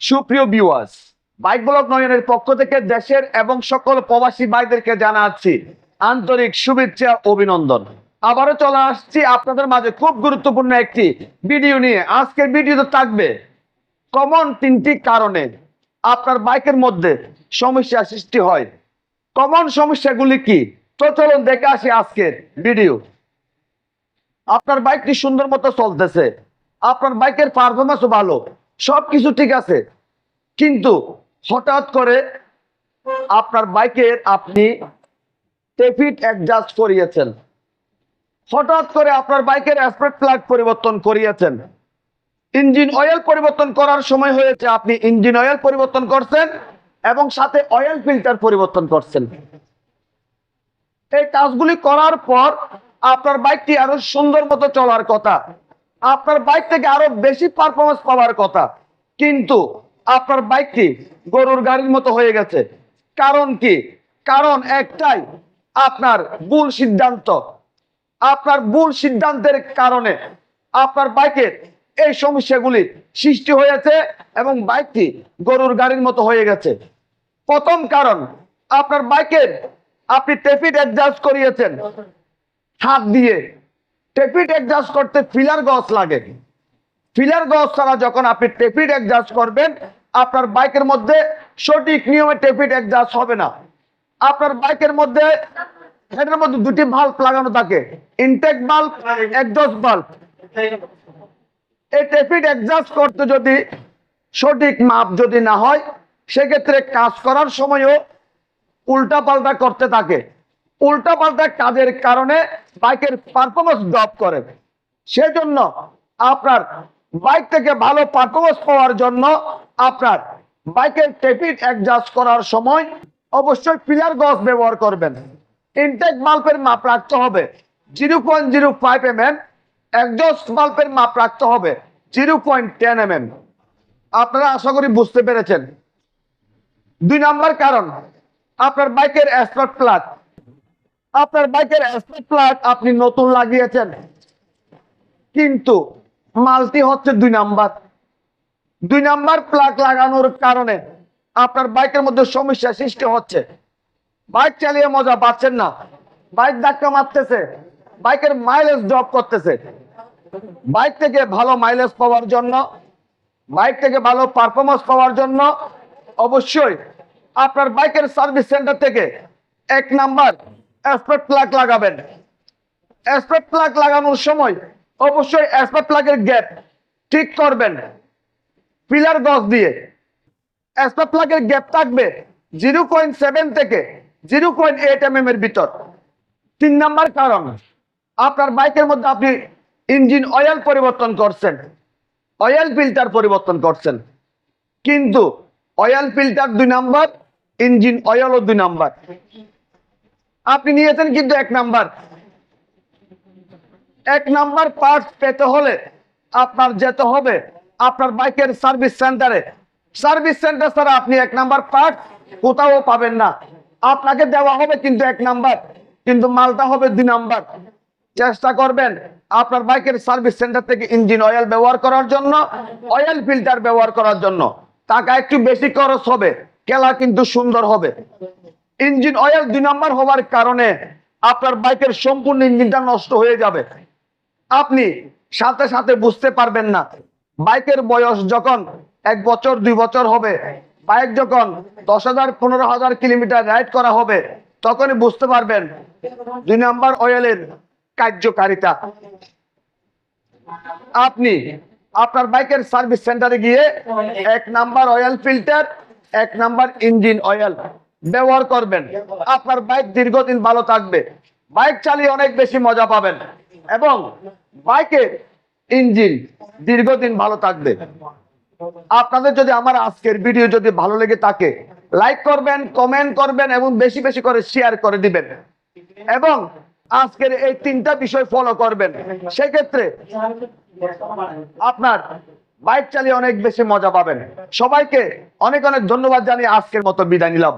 সুপ্রিয় viewers bike block নয়নের পক্ষ থেকে দেশের এবং সকল প্রবাসী ভাইদেরকে জানাচ্ছি আন্তরিক শুভেচ্ছা, অভিনন্দন। আবারও চলে আসছি আপনাদের মাঝে খুব গুরুত্বপূর্ণ একটি ভিডিও নিয়ে। আজকের ভিডিওতে থাকবে কমন তিনটি কারণে আপনার বাইকের মধ্যে সমস্যা সৃষ্টি হয়। কমন সমস্যাগুলি কি? তো চলুন দেখে আসি আজকের ভিডিও আপনার বাইকটি সুন্দর মতো চলতেছে। আপনার বাইকের পারফরমেন্সও ভালো। সবকিছু ঠিক আছে। কিন্তু হঠাৎ করে আপনার বাইকের আপনি টেফিট অ্যাডজাস্ট করিয়েছেন। হঠাৎ করে আপনার বাইকের অ্যাসপেক্ট প্লাগ পরিবর্তন করিয়েছেন। ইঞ্জিন অয়েল পরিবর্তন করার সময় হয়েছে আপনি ইঞ্জিন অয়েল পরিবর্তন করছেন এবং সাথে অয়েল ফিল্টার পরিবর্তন করছেন। এই কাজগুলি করার পর আপনার বাইকটি আরও সুন্দর মতো চলার কথা। আপনার বাইক থেকে আরও বেশি পারফরমেন্স পাওয়ার কথা। কিন্তু আপনার বাইকটি গরুর গাড়ির মতো হয়ে গেছে। কারণ কি? কারণ একটাই, আপনার ভুল সিদ্ধান্ত। আপনার ভুল সিদ্ধান্তের কারণে আপনার বাইকের এই সমস্যাগুলি সৃষ্টি হয়েছে এবং বাইকটি গরুর গাড়ির মতো হয়ে গেছে। প্রথম কারণ, আপনার বাইকের আপনি টেফিট অ্যাডজাস্ট করিয়েছেন। হাত দিয়ে টেফিট অ্যাডজাস্ট করতে ফিলার গজ লাগে। ফিলার গজ ছাড়া যখন আপনি টেফিট অ্যাডজাস্ট করবেন, আপনার বাইকের মধ্যে সঠিক নিয়মে টেফিট অ্যাডজাস্ট হবে না। আপনার বাইকের মধ্যে হেডের মধ্যে দুটি বাল্ব লাগানো থাকে। ইনটেক বাল্ব একজস্ট বাল্ব এই টেফিট অ্যাডজাস্ট করতে যদি সঠিক মাপ যদি না হয়, সেক্ষেত্রে কাজ করার সময়ও উল্টা পাল্টা করতে থাকে। উল্টা পাল্টা কাজের কারণে বাইকের পারফরমেন্স ড্রপ করে। সেজন্য আপনার বাইক থেকে ভালো পারফরমেন্স পাওয়ার জন্য আপনার বাইকের টেপিট অ্যাডজাস্ট করার সময় অবশ্যই পিলার গজ ব্যবহার করবেন। ইনটেক বাল্বের মাপ রাখতে হবে। Zero point zero five M M exhaust বাল্বের মাপ রাখতে হবে। Zero point ten M M আপনারা আশা করি বুঝতে পেরেছেন। দুই নাম্বার কারণ, আপনার বাইকের অ্যাসপেক্ট প্লাগ আপনার বাইকের অ্যাসপেক্ট প্লাগ আপনি নতুন লাগিয়েছেন। কিন্তু মালটি হচ্ছে দুই নাম্বার। দুই নাম্বার প্লাগ লাগানোর কারণে আপনার বাইকের মধ্যে সমস্যা সৃষ্টি হচ্ছে। বাইক চালিয়ে মজা পাচ্ছেন না। বাইক ধাক্কা মারতেছে। বাইকের মাইলেজ ড্রপ করতেছে। বাইক থেকে ভালো মাইলেজ পাওয়ার জন্য, বাইক থেকে ভালো পারফরমেন্স পাওয়ার জন্য অবশ্যই আপনার বাইকের সার্ভিস সেন্টার থেকে এক নাম্বার অ্যাসপেক্ট প্লাগ লাগাবেন। অ্যাসপেক্ট প্লাগ লাগানোর সময় অবশ্যই অ্যাসপেক্ট প্লাগের গ্যাপ ঠিক করবেন। পিলার গজ দিয়ে। অ্যাসপেক্ট প্লাগের গ্যাপ থাকবে জিরো পয়েন্ট সেভেন থেকে জিরো পয়েন্ট এইট এম এর ভিতর। তিন নাম্বার কারণ, আপনার বাইকের মধ্যে আপনি ইঞ্জিন অয়েল পরিবর্তন করছেন। অয়েল ফিল্টার পরিবর্তন করছেন। কিন্তু অয়েল ফিল্টার দুই নাম্বার ইঞ্জিন অয়েলও দুই নাম্বার। আপনি নিয়েছেন কিন্তু এক নাম্বার। এক নাম্বার পার্টস পেতে হলে আপনার যেতে হবে আপনার বাইকের সার্ভিস সেন্টারে সার্ভিস সেন্টার ছাড়া আপনি এক নাম্বার পার্ট কোথাও পাবেন না। আপনাকে দেওয়া হবে কিন্তু এক নাম্বার, কিন্তু মালটা হবে দুই নাম্বার। চেষ্টা করবেন আপনার বাইকের সার্ভিস সেন্টার থেকে ইঞ্জিন অয়েল ব্যবহার করার জন্য অয়েল ফিল্টার ব্যবহার করার জন্য। টাকা একটু বেশি খরচ হবে খেলা কিন্তু সুন্দর হবে। ইঞ্জিন অয়েল দুই নাম্বার হওয়ার কারণে আপনার বাইকের সম্পূর্ণ ইঞ্জিনটা নষ্ট হয়ে যাবে। আপনি সাথে সাথে বুঝতে পারবেন না, বাইকের বয়স যখন এক বছর, দুই বছর হবে, বাইক যখন দশ হাজার, পনেরো হাজার কিলোমিটার রাইড করা হবে, তখনই বুঝতে পারবেন দুই নাম্বার অয়েলের কার্যকারিতা। আপনি আপনার বাইকের সার্ভিস সেন্টারে গিয়ে এক নাম্বার অয়েল ফিল্টার এক নাম্বার ইঞ্জিন অয়েল ব্যবহার করবেন। আপনার বাইক দীর্ঘদিন ভালো থাকবে। বাইক চালিয়ে অনেক বেশি মজা পাবেন। এবং বাইকের ইঞ্জিন দীর্ঘদিন ভালো থাকবে। আপনাদের যদি আমার আজকের ভিডিও যদি ভালো লেগে থাকে লাইক করবেন কমেন্ট করবেন এবং বেশি বেশি করে শেয়ার করে দিবেন। এবং আজকের এই তিনটা বিষয় ফলো করবেন। সেক্ষেত্রে আপনার বাইক চালিয়ে অনেক বেশি মজা পাবেন। সবাইকে অনেক অনেক ধন্যবাদ জানিয়ে আজকের মতো বিদায় নিলাম।